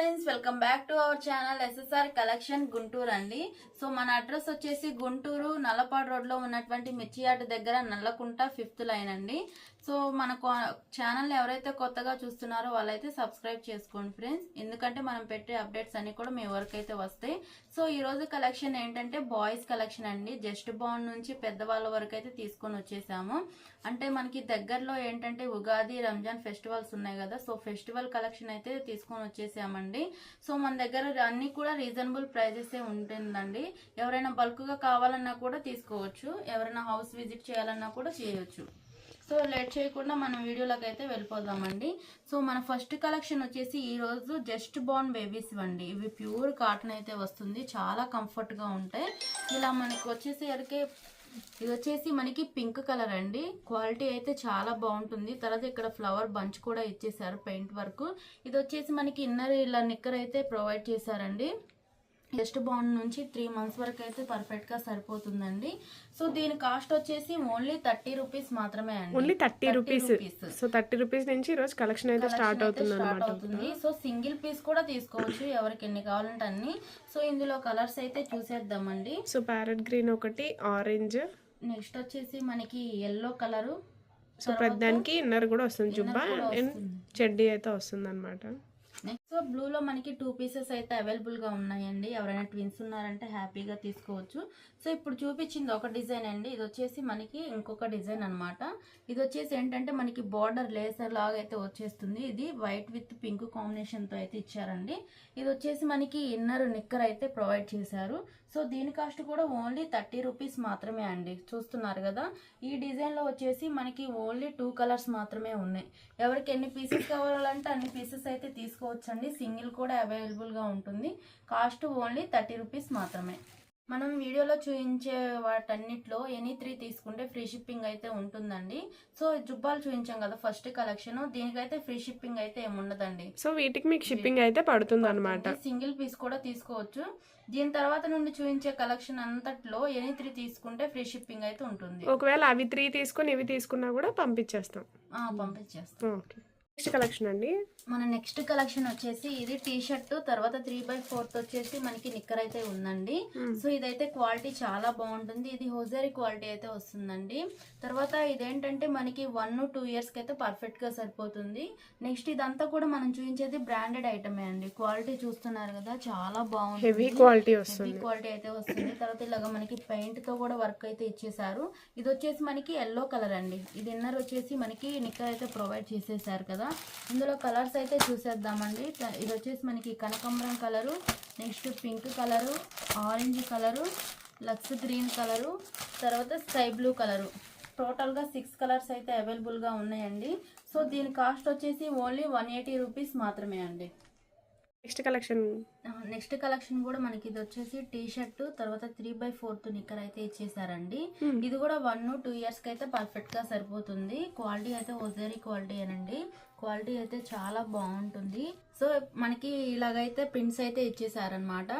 Friends welcome back to our channel SSR collection Guntur అండి. So మన address వచ్చేసి గుంటూరు నల్లపాడు రోడ్లో ఉన్నటువంటి మిర్చియాట దగ్గర నల్లకుంట ఫిఫ్త్ లైన్ అండి. సో మన ఛానల్ ఎవరైతే కొత్తగా చూస్తున్నారో వాళ్ళైతే సబ్స్క్రైబ్ చేసుకోండి ఫ్రెండ్స్. ఎందుకంటే మనం పెట్టే అప్డేట్స్ అన్ని కూడా మీ వరకు అయితే వస్తాయి. సో ఈ రోజు కలెక్షన్ ఏంటంటే బాయ్స్ కలెక్షన్ అండి. జస్ట్ బాండ్ నుంచి పెద్దవాళ్ళ వరకు అయితే తీసుకొని వచ్చేసాము. అంటే మనకి దగ్గరలో ఏంటంటే ఉగాది రంజాన్ ఫెస్టివల్స్ ఉన్నాయి కదా సో ఫెస్టివల్ కలెక్షన్ అయితే తీసుకొని వచ్చేసామండి. సో మన దగ్గర అన్ని కూడా రీజనబుల్ ప్రైజెస్ ఉంటుందండి. ఎవరైనా బల్క్గా కావాలన్నా కూడా తీసుకోవచ్చు. ఎవరైనా హౌస్ విజిట్ చేయాలన్నా కూడా చేయవచ్చు సో లేట్ చేయకుండా మనం వీడియోలోకి అయితే వెళ్ళిపోదామండి. సో మన ఫస్ట్ కలెక్షన్ వచ్చేసి ఈరోజు జస్ట్ బార్న్ బేబీస్ అండి ఇవి ప్యూర్ కాటన్ అయితే వస్తుంది. చాలా కంఫర్ట్గా ఉంటాయి. ఇలా మనకి వచ్చేసరికి ఇది వచ్చేసి మనకి పింక్ కలర్ అండి. క్వాలిటీ అయితే చాలా బాగుంటుంది. తర్వాత ఇక్కడ ఫ్లవర్ బంచ్ కూడా ఇచ్చేసారు పెయింట్ వర్క్. ఇది వచ్చేసి మనకి ఇన్నర్ ఇలా నిక్కర్ అయితే ప్రొవైడ్ చేశారండి. జస్ట్ బాండ్ నుంచి త్రీ మంత్స్ వరకు అయితే పర్ఫెక్ట్గా సరిపోతుందండి. సో దీని కాస్ట్ వచ్చేసి ఓన్లీ థర్టీ రూపీస్ మాత్రమే అండి. Only thirty 30 rupees. So thirty rupees నుంచి ఈరోజు కలెక్షన్ అయితే స్టార్ట్ అవుతుంది స్టార్ట్ అవుతుంది. సో సింగిల్ పీస్ కూడా తీసుకోవచ్చు. ఎవరికి ఎన్ని కావాలంటే అన్ని సో ఇందులో కలర్స్ అయితే చూసేద్దామండి. సో ప్యారెట్ గ్రీన్ ఒకటి ఆరెంజ్ నెక్స్ట్ వచ్చేసి మనకి ఎల్లో కలరు సో ప్రతిదానికి ఇన్నర్ కూడా వస్తుంది. జుబ్బా అండ్ చెడ్డీ అయితే వస్తుంది అనమాట సో బ్లూ లో మనకి టూ పీసెస్ అయితే అవైలబుల్గా ఉన్నాయండి. ఎవరైనా ట్విన్స్ ఉన్నారంటే హ్యాపీగా తీసుకోవచ్చు. సో ఇప్పుడు చూపించింది ఒక డిజైన్ అండి. ఇది వచ్చేసి మనకి ఇంకొక డిజైన్ అన్నమాట. ఇది వచ్చేసి ఏంటంటే మనకి బార్డర్ లేసర్ లాగా అయితే వచ్చేస్తుంది. ఇది వైట్ విత్ పింక్ కాంబినేషన్తో అయితే ఇచ్చారండి. ఇది వచ్చేసి మనకి ఇన్నర్ నిక్కర్ అయితే ప్రొవైడ్ చేశారు. సో దీని కాస్ట్ కూడా ఓన్లీ థర్టీ రూపీస్ మాత్రమే అండి. చూస్తున్నారు కదా. ఈ డిజైన్లో వచ్చేసి మనకి ఓన్లీ టూ కలర్స్ మాత్రమే ఉన్నాయి. ఎవరికి ఎన్ని పీసెస్ కావాలంటే అన్ని పీసెస్ అయితే తీసుకోవచ్చండి. సింగిల్ కూడా అవైలబుల్గా ఉంటుంది. కాస్ట్ ఓన్లీ థర్టీ రూపీస్ మాత్రమే. మనం వీడియోలో చూపించే వాటన్నిటిలో ఎనీ త్రీ తీసుకుంటే ఫ్రీ షిప్పింగ్ అయితే ఉంటుందండి. సో జుబ్బాలు చూపించాం కదా ఫస్ట్ కలెక్షన్ దీనికైతే ఫ్రీ షిప్పింగ్ అయితే ఏముండదండి సో వీటికి మీకు షిప్పింగ్ అయితే పడుతుంది అనమాట సింగిల్ పీస్ కూడా తీసుకోవచ్చు. దీని తర్వాత నుండి చూపించే కలెక్షన్ అంతట్లో ఎనీ త్రీ తీసుకుంటే ఫ్రీ షిప్పింగ్ అయితే ఉంటుంది. ఒకవేళ అవి త్రీ తీసుకొని ఇవి తీసుకున్నా కూడా పంపించేస్తాం. పంపించేస్తాం. ఓకే. నెక్స్ట్ కలెక్షన్ అండి? మన నెక్స్ట్ కలెక్షన్ వచ్చేసి ఇది టీ షర్ట్ తర్వాత త్రీ బై ఫోర్త్ వచ్చేసి మనకి నిక్కర్ అయితే ఉందండి. సో ఇదైతే క్వాలిటీ చాలా బాగుంటుంది. ఇది హోజరీ క్వాలిటీ అయితే వస్తుందండి. తర్వాత ఇదేంటంటే మనకి వన్ టూ ఇయర్స్కి అయితే పర్ఫెక్ట్గా సరిపోతుంది. నెక్స్ట్ ఇదంతా కూడా మనం చూపించేది బ్రాండెడ్ ఐటమే అండి. క్వాలిటీ చూస్తున్నారు కదా చాలా బాగుంది హెవీ క్వాలిటీ హెవీ వస్తుంది క్వాలిటీ అయితే వస్తుంది. తర్వాత ఇలాగ మనకి పెయింట్తో కూడా వర్క్ అయితే ఇచ్చేసారు ఇది వచ్చేసి మనకి ఎల్లో కలర్ అండి. ఇది ఇన్నర్ వచ్చేసి మనకి నిక్కర్ అయితే ప్రొవైడ్ చేసేసారు కదా. ఇందులో కలర్స్ అయితే చూసేద్దామండి. ఇది వచ్చేసి మనకి కనకాంబరం colour next pink colour orange colour lux green colour తర్వాత స్కై బ్లూ కలరు. టోటల్గా సిక్స్ కలర్స్ అయితే అవైలబుల్గా ఉన్నాయండి. సో దీని కాస్ట్ వచ్చేసి ఓన్లీ వన్ ఎయిటీ రూపీస్ మాత్రమే అండి. Next collection. నెక్స్ట్ కలెక్షన్ కూడా మనకి ఇది వచ్చేసి టీ షర్ట్ తర్వాత త్రీ బై ఫోర్త్ నిక్కర్ అయితే ఇచ్చేసారండి ఇది కూడా వన్ టూ ఇయర్స్కి అయితే పర్ఫెక్ట్గా సరిపోతుంది. క్వాలిటీ అయితే ఒజరీ క్వాలిటీ అనండి క్వాలిటీ అయితే చాలా బాగుంటుంది. సో మనకి ఇలాగైతే ప్రింట్స్ అయితే ఇచ్చేసారనమాట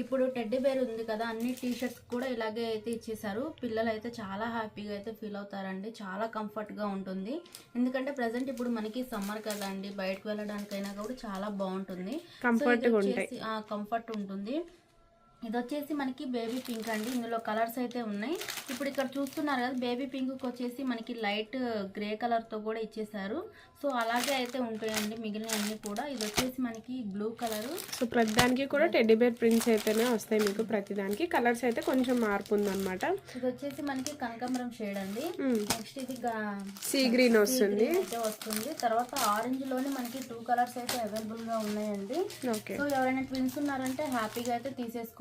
ఇప్పుడు టెడ్డీ బేర్ ఉంది కదా అన్ని టీ షర్ట్స్ కూడా ఇలాగే అయితే ఇచ్చేసారు. పిల్లలు అయితే చాలా హ్యాపీగా అయితే ఫీల్ అవుతారండి. చాలా కంఫర్ట్గా ఉంటుంది. ఎందుకంటే ప్రజెంట్ ఇప్పుడు మనకి సమ్మర్ కదా అండి బయటకు వెళ్ళడానికైనా కూడా చాలా బాగుంటుంది. కంఫర్ట్ ఉంటుంది. ఇది వచ్చేసి మనకి బేబీ పింక్ అండి. ఇందులో కలర్స్ అయితే ఉన్నాయి. ఇప్పుడు ఇక్కడ చూస్తున్నారు కదా బేబీ పింక్ వచ్చేసి మనకి లైట్ గ్రే కలర్తో కూడా ఇచ్చేసారు. సో అలాగే అయితే ఉంటాయండి మిగిలిన అన్ని కూడా. ఇది వచ్చేసి మనకి బ్లూ కలర్. సో ప్రతిదానికి కూడా టెడ్డీ బేర్ ప్రింట్స్ అయితేనే వస్తాయి మీకు ప్రతిదానికి. కలర్స్ అయితే కొంచెం మార్పు ఉందన్నమాట. ఇది వచ్చేసి మనకి కనకాంబరం షేడ్ అండి. నెక్స్ట్ ఇది సీ గ్రీన్ వస్తుంది. అయితే వస్తుంది. తర్వాత ఆరెంజ్లోనే మనకి టూ కలర్స్ అయితే అవైలబుల్గా ఉన్నాయండి. ఓకే. సో ఎవరైనా ట్విన్స్ ఉన్నారంటే హ్యాపీగా అయితే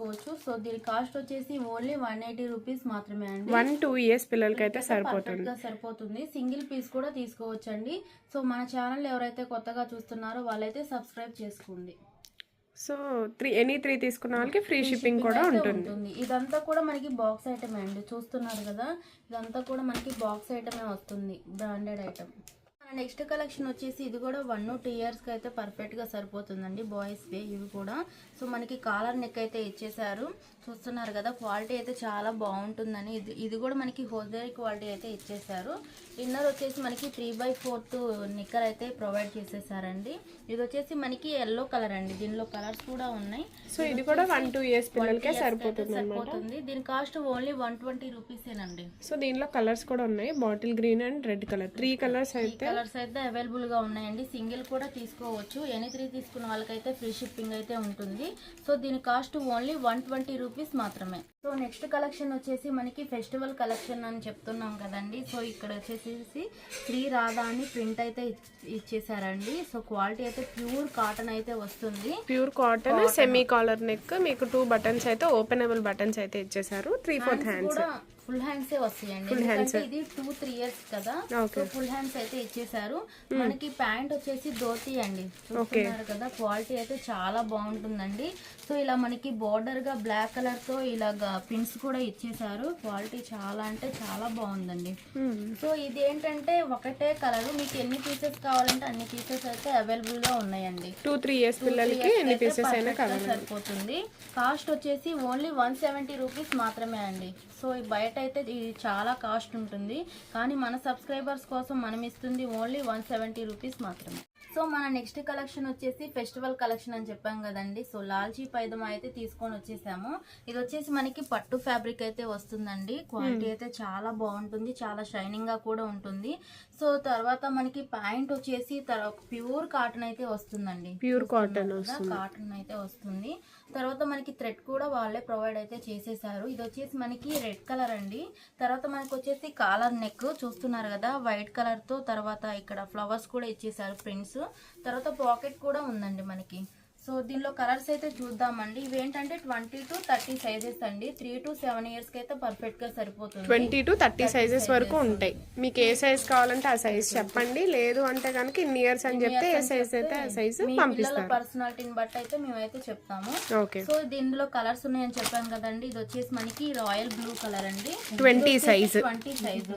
తీసేసుకోవచ్చు సో దీని కాస్ట్ వచ్చేసి ఓన్లీ వన్ ఎయిటీ రూపీస్ మాత్రమే అండి. వన్ టూ ఇయర్స్ పిల్లలకి అయితే సరిపోతుంది. సరిపోతుంది. సింగిల్ పీస్ కూడా తీసుకోవచ్చు అండి సో మన ఛానల్ ఎవరైతే కొత్తగా చూస్తున్నారో వాళ్ళైతే సబ్స్క్రైబ్ చేసుకోండి. సో త్రీ ఎనీ త్రీ తీసుకున్న వాళ్ళకి ఫ్రీ షిప్పింగ్ కూడా ఉంటుంది. ఇదంతా కూడా మనకి బాక్స్ ఐటమే అండి. చూస్తున్నారు కదా ఇదంతా కూడా మనకి బాక్స్ ఐటమే వస్తుంది. బ్రాండెడ్ ఐటమ్ నెక్స్ట్ కలెక్షన్ వచ్చేసి ఇది కూడా వన్ టూ ఇయర్స్కి అయితే పర్ఫెక్ట్గా సరిపోతుందండి బాయ్స్ వే ఇవి కూడా. సో మనకి కాలర్ నెక్ అయితే ఇచ్చేసారు చూస్తున్నారు కదా క్వాలిటీ అయితే చాలా బాగుంటుందని. ఇది ఇది కూడా మనకి హోల్సేల్ క్వాలిటీ అయితే ఇచ్చేసారు ఇన్నర్ వచ్చేసి మనకి త్రీ బై ఫోర్త్ నిక్కర్ అయితే ప్రొవైడ్ చేసేసారండి. ఇది వచ్చేసి మనకి ఎల్లో కలర్ అండి. దీనిలో కలర్స్ కూడా ఉన్నాయి. సో ఇది కూడా వన్ టూ ఇయర్స్ పిల్లలకే సరిపోతుంది సరిపోతుంది. దీని కాస్ట్ ఓన్లీ వన్ ట్వంటీ రూపీసేనండి సో దీనిలో కలర్స్ కూడా ఉన్నాయి. Bottle green and red colour three colours అయితే కలర్స్ అయితే అవైలబుల్గా ఉన్నాయండి. సింగిల్ కూడా తీసుకోవచ్చు. ఎనీ త్రీ తీసుకున్న వాళ్ళకైతే ఫ్రీ షిప్పింగ్ అయితే ఉంటుంది. సో దీని cost only one twenty rupees మాత్రమే. సో నెక్స్ట్ కలెక్షన్ వచ్చేసి మనకి ఫెస్టివల్ కలెక్షన్ అని చెప్తున్నాం కదండి. సో ఇక్కడ వచ్చేసి శ్రీ రాధా అని ప్రింట్ అయితే ఇచ్- ఇచ్చేసారండి. సో క్వాలిటీ అయితే ప్యూర్ కాటన్ అయితే వస్తుంది. Pure cotton semi collar neck మీకు టూ బటన్స్ అయితే ఓపెనబుల్ బటన్స్ అయితే ఇచ్చేసారు three fourth hands full hands వస్తాయండి. ఎందుకంటే ఇది టూ త్రీ ఇయర్స్ కదా. ఫుల్ హ్యాండ్స్ అయితే ఇచ్చేసారు మనకి ప్యాంట్ వచ్చేసి ధోతి అండి. చూస్తున్నారు కదా క్వాలిటీ అయితే చాలా బాగుంటుందండి. సో ఇలా మనకి బోర్డర్గా బ్లాక్ కలర్తో ఇలాగా పిన్స్ కూడా ఇచ్చేసారు క్వాలిటీ చాలా అంటే చాలా బాగుందండి. సో ఇది ఏంటంటే ఒకటే కలర్ మీకు ఎన్ని పీసెస్ కావాలంటే అన్ని పీసెస్ అయితే అవైలబుల్గా ఉన్నాయండి. టూ త్రీ ఇయర్స్ పిల్లలకి ఎన్ని పీసెస్ అయినా సరిపోతుంది. కాస్ట్ వచ్చేసి ఓన్లీ వన్ సెవెంటీ రూపీస్ మాత్రమే అండి. సో ఈ బయట అయితే ఇది చాలా కాస్ట్ ఉంటుంది. కానీ మన సబ్స్క్రైబర్స్ కోసం మనం ఇస్తుంది ఓన్లీ వన్ సెవెంటీ రూపీస్ మాత్రమే. సో మన నెక్స్ట్ కలెక్షన్ వచ్చేసి ఫెస్టివల్ కలెక్షన్ అని చెప్పాం కదండి. సో లాల్చీ పైదమా అయితే తీసుకొని వచ్చేసాము. ఇది వచ్చేసి మనకి పట్టు ఫ్యాబ్రిక్ అయితే వస్తుందండి. క్వాలిటీ అయితే చాలా బాగుంటుంది. చాలా షైనింగ్గా కూడా ఉంటుంది. సో తర్వాత మనకి ప్యాంట్ వచ్చేసి ప్యూర్ కాటన్ అయితే వస్తుందండి. ప్యూర్ కాటన్ కాటన్ అయితే వస్తుంది. తర్వాత మనకి థ్రెడ్ కూడా వాళ్ళే ప్రొవైడ్ అయితే చేసేసారు. ఇది వచ్చేసి మనకి రెడ్ కలర్ అండి. తర్వాత మనకి వచ్చేసి కాలర్ నెక్ చూస్తున్నారు కదా వైట్ కలర్తో తర్వాత ఇక్కడ ఫ్లవర్స్ కూడా ఇచ్చేసారు ప్రింట్స్. తర్వాత పాకెట్ కూడా ఉందండి మనకి. సో దీనిలో కలర్స్ అయితే చూద్దామండి. ఇవి ఏంటంటే ట్వంటీ టు థర్టీ సైజెస్ అండి. త్రీ టు సెవెన్ ఇయర్స్కి అయితే పర్ఫెక్ట్గా సరిపోతుంది. ట్వంటీ టు థర్టీ సైజెస్ వరకు ఉంటాయి. మీకు ఏ సైజ్ కావాలంటే ఆ సైజ్ చెప్పండి. లేదు అంటే కనుక ఇన్ని ఇయర్స్ అని చెప్తే ఏ సైజ్ అయితే ఆ సైజ్ పంపిస్తారు. పర్సనాలిటీని బట్టి అయితే మేమైతే చెప్తాము. ఓకే. సో దీనిలో కలర్స్ ఉన్నాయని చెప్పాను కదండి. ఇది వచ్చేసి మనకి రాయల్ బ్లూ కలర్ అండి. Twenty size twenty size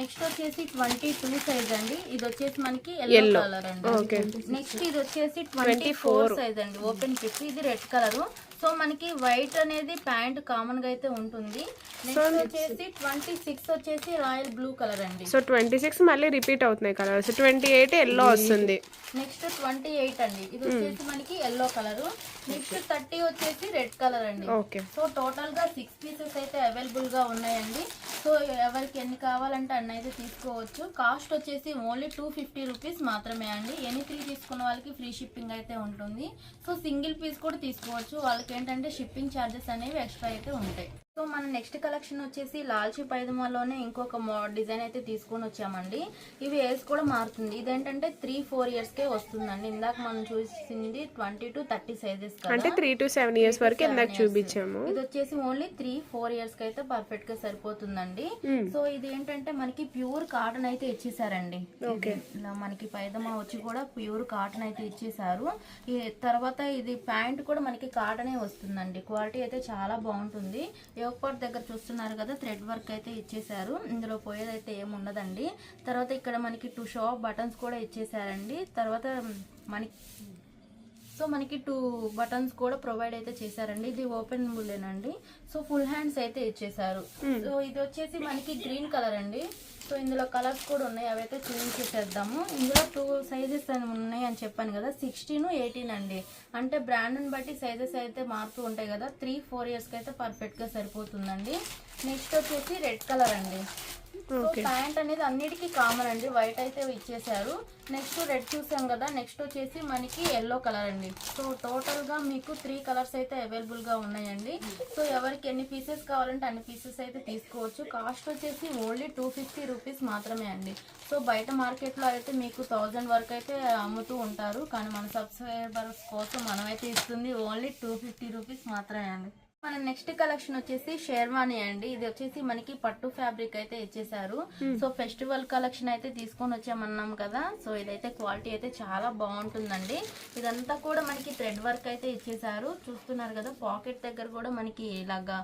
next వచ్చేసి ట్వంటీ టూ సైజ్ అండి. ఇది వచ్చేసి మనకి ఎల్లో కలర్ అండి. ఓకే. నెక్స్ట్ ఇది వచ్చేసి ట్వంటీ ఫోర్ సైజ్ లేదండి. ఓపెన్ పిక్ ఇది రెడ్ కలరు. సో మనకి వైట్ అనేది ప్యాంట్ కామన్గా అయితే ఉంటుంది. నెక్స్ట్ వచ్చేసి ట్వంటీ సిక్స్ వచ్చేసి రాయల్ బ్లూ కలర్ అండి. సో ట్వంటీ సిక్స్ మళ్ళీ రిపీట్ అవుతున్నాయి కలర్స్ ట్వంటీ ఎయిట్ ఎల్లో వస్తుంది. నెక్స్ట్ ట్వంటీ ఎయిట్ అండి. ఇది వచ్చేసి మనకి ఎల్లో కలర్ నెక్స్ట్ థర్టీ వచ్చేసి రెడ్ కలర్ అండి. ఓకే సో టోటల్గా సిక్స్ పీసెస్ అయితే అవైలబుల్గా ఉన్నాయండి. సో ఎవరికి ఎన్ని కావాలంటే అన్ని అయితే తీసుకోవచ్చు. కాస్ట్ వచ్చేసి ఓన్లీ టూ ఫిఫ్టీ రూపీస్ మాత్రమే అండి. ఎన్ని త్రీ తీసుకున్న వాళ్ళకి ఫ్రీ షిప్పింగ్ అయితే ఉంటుంది. సో సింగిల్ పీస్ కూడా తీసుకోవచ్చు. వాళ్ళకి ఏంటంటే షిప్పింగ్ ఛార్జెస్ అనేవి ఎక్స్ట్రా అయితే ఉంటాయి. సో మన నెక్స్ట్ కలెక్షన్ వచ్చేసి లాల్చి పైదమాలోనే ఇంకొక డిజైన్ అయితే తీసుకొని వచ్చామండి. ఇవి ఏజ్ కూడా మారుతుంది. ఇదేంటంటే త్రీ ఫోర్ ఇయర్స్ కే వస్తుందండి. ఇందాక మనం చూసింది ట్వంటీ టు థర్టీ సైజెస్ అంటే త్రీ టు సెవెన్ ఇయర్స్ వరకు ఇందాక చూపించాము. ఇది వచ్చేసి ఓన్లీ త్రీ ఫోర్ ఇయర్స్కి అయితే పర్ఫెక్ట్గా సరిపోతుందండి. సో ఇది ఏంటంటే మనకి ప్యూర్ కాటన్ అయితే ఇచ్చేసారండి. ఇలా మనకి పైదమా వచ్చి కూడా ప్యూర్ కాటన్ అయితే ఇచ్చేసారు. తర్వాత ఇది ప్యాంట్ కూడా మనకి కాటనే వస్తుందండి. క్వాలిటీ అయితే చాలా బాగుంటుంది. యోగపాట్ దగ్గర చూస్తున్నారు కదా థ్రెడ్ వర్క్ అయితే ఇచ్చేసారు ఇందులో పోయేదైతే ఏముండదండి తర్వాత ఇక్కడ మనకి టూ షాప్ బటన్స్ కూడా ఇచ్చేసారండి తర్వాత మనకి సో మనకి టూ బటన్స్ కూడా ప్రొవైడ్ అయితే చేశారండి. ఇది ఓపెన్ బుల్లేనండి సో ఫుల్ హ్యాండ్స్ అయితే ఇచ్చేసారు సో ఇది వచ్చేసి మనకి గ్రీన్ కలర్ అండి. సో ఇందులో కలర్స్ కూడా ఉన్నాయి. అవైతే చూపించేసేద్దాము ఇందులో టూ సైజెస్ ఉన్నాయి అని చెప్పాను కదా. సిక్స్టీన్ ఎయిటీన్ అండి. అంటే బ్రాండ్ని బట్టి సైజెస్ అయితే మారుతూ ఉంటాయి కదా. త్రీ ఫోర్ ఇయర్స్కి అయితే పర్ఫెక్ట్గా సరిపోతుందండి. నెక్స్ట్ వచ్చేసి రెడ్ కలర్ అండి. సో ప్యాంట్ అనేది అన్నిటికీ కామన్ అండి. వైట్ అయితే ఇచ్చేసారు నెక్స్ట్ రెడ్ చూసాం కదా. నెక్స్ట్ వచ్చేసి మనకి ఎల్లో కలర్ అండి. సో టోటల్గా మీకు త్రీ కలర్స్ అయితే అవైలబుల్గా ఉన్నాయండి. సో ఎవరికి ఎన్ని పీసెస్ కావాలంటే అన్ని పీసెస్ అయితే తీసుకోవచ్చు. కాస్ట్ వచ్చేసి ఓన్లీ టూ ఫిఫ్టీ రూపీస్ మాత్రమే అండి. సో బయట మార్కెట్లో అయితే మీకు థౌజండ్ వరకు అయితే అమ్ముతూ ఉంటారు. కానీ మన సబ్స్క్రైబర్స్ కోసం మనమైతే ఇస్తుంది ఓన్లీ టూ ఫిఫ్టీ రూపీస్ మాత్రమే అండి. మన నెక్స్ట్ కలెక్షన్ వచ్చేసి షేర్వాణి అండి. ఇది వచ్చేసి మనకి పట్టు ఫ్యాబ్రిక్ అయితే ఇచ్చేసారు సో ఫెస్టివల్ కలెక్షన్ అయితే తీసుకొని వచ్చామన్నాం కదా. సో ఇదైతే క్వాలిటీ అయితే చాలా బాగుంటుందండి. ఇదంతా కూడా మనకి థ్రెడ్ వర్క్ అయితే ఇచ్చేసారు చూస్తున్నారు కదా పాకెట్ దగ్గర కూడా మనకి ఇలాగా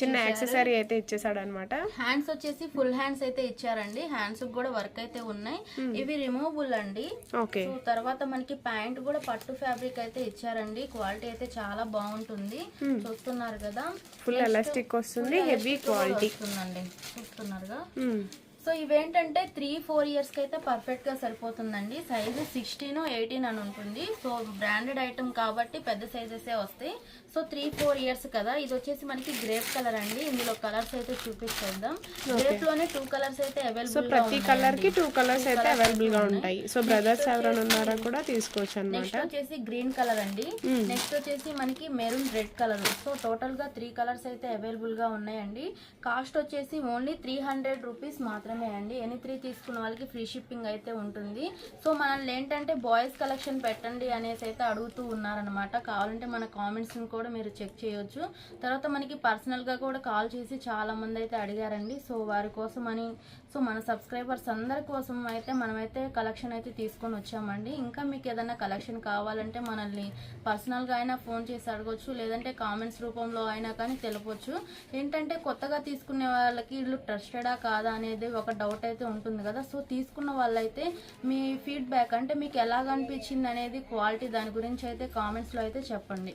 చిన్న యాక్సెసరీ అయితే ఇచ్చేసాడు అనమాట హ్యాండ్స్ వచ్చేసి ఫుల్ హ్యాండ్స్ అయితే ఇచ్చారండి. హ్యాండ్స్ కూడా వర్క్ అయితే ఉన్నాయి. ఇవి రిమూవబుల్ అండి. ఓకే. తర్వాత మనకి ప్యాంట్ కూడా పట్టు ఫ్యాబ్రిక్ అయితే ఇచ్చారండి. క్వాలిటీ అయితే చాలా బాగుంటుంది. చూస్తున్నారు కదా. ఫుల్ ఎలాస్టిక్ వస్తుంది. హెవీ క్వాలిటీ వస్తుందండి. చూస్తున్నారుగా. సో ఇవేంటంటే త్రీ ఫోర్ ఇయర్స్కి అయితే పర్ఫెక్ట్గా సరిపోతుందండి. సైజు సిక్స్టీన్ ఎయిటీన్ అని ఉంటుంది. సో బ్రాండెడ్ ఐటమ్ కాబట్టి పెద్ద సైజెస్ వస్తాయి. సో త్రీ ఫోర్ ఇయర్స్ కదా. ఇది వచ్చేసి మనకి గ్రేప్ కలర్ అండి. ఇందులో కలర్స్ అయితే చూపించేద్దాం గ్రేప్లోనే టూ కలర్స్ అయితే సో అవైలబుల్ ప్రతి కలర్కి టూ కలర్స్ అయితే అవైలబుల్గా ఉంటాయి. సో బ్రదర్స్ ఎవరైనా ఉన్నారా కూడా తీసుకోవచ్చు అనమాట నెక్స్ట్ వచ్చేసి గ్రీన్ కలర్ అండి. నెక్స్ట్ వచ్చేసి మనకి మెరూన్ రెడ్ కలర్ సో టోటల్గా త్రీ కలర్స్ అయితే అవైలబుల్గా ఉన్నాయండి. కాస్ట్ వచ్చేసి ఓన్లీ త్రీ హండ్రెడ్ రూపీస్ మాత్రమే అండి. ఎనీ త్రీ తీసుకున్న వాళ్ళకి ఫ్రీ షిప్పింగ్ అయితే ఉంటుంది. సో మనల్ని ఏంటంటే బాయ్స్ కలెక్షన్ పెట్టండి అనేసి అయితే అడుగుతూ ఉన్నారనమాట కావాలంటే మన కామెంట్స్ కూడా కూడా మీరు చెక్ చేయొచ్చు. తర్వాత మనకి పర్సనల్గా కూడా కాల్ చేసి చాలా మంది అయితే అడిగారండి. సో వారి కోసమని అని సో మన సబ్స్క్రైబర్స్ అందరి కోసం అయితే మనమైతే కలెక్షన్ అయితే తీసుకొని వచ్చామండి. ఇంకా మీకు ఏదైనా కలెక్షన్ కావాలంటే మనల్ని పర్సనల్గా అయినా ఫోన్ చేసి అడగొచ్చు లేదంటే కామెంట్స్ రూపంలో అయినా కానీ తెలపొచ్చు. ఏంటంటే కొత్తగా తీసుకునే వాళ్ళకి వీళ్ళు ట్రస్టెడా కాదా అనేది ఒక డౌట్ అయితే ఉంటుంది కదా. సో తీసుకున్న వాళ్ళైతే మీ ఫీడ్బ్యాక్ అంటే మీకు ఎలాగ అనిపించింది అనేది క్వాలిటీ దాని గురించి అయితే కామెంట్స్లో అయితే చెప్పండి.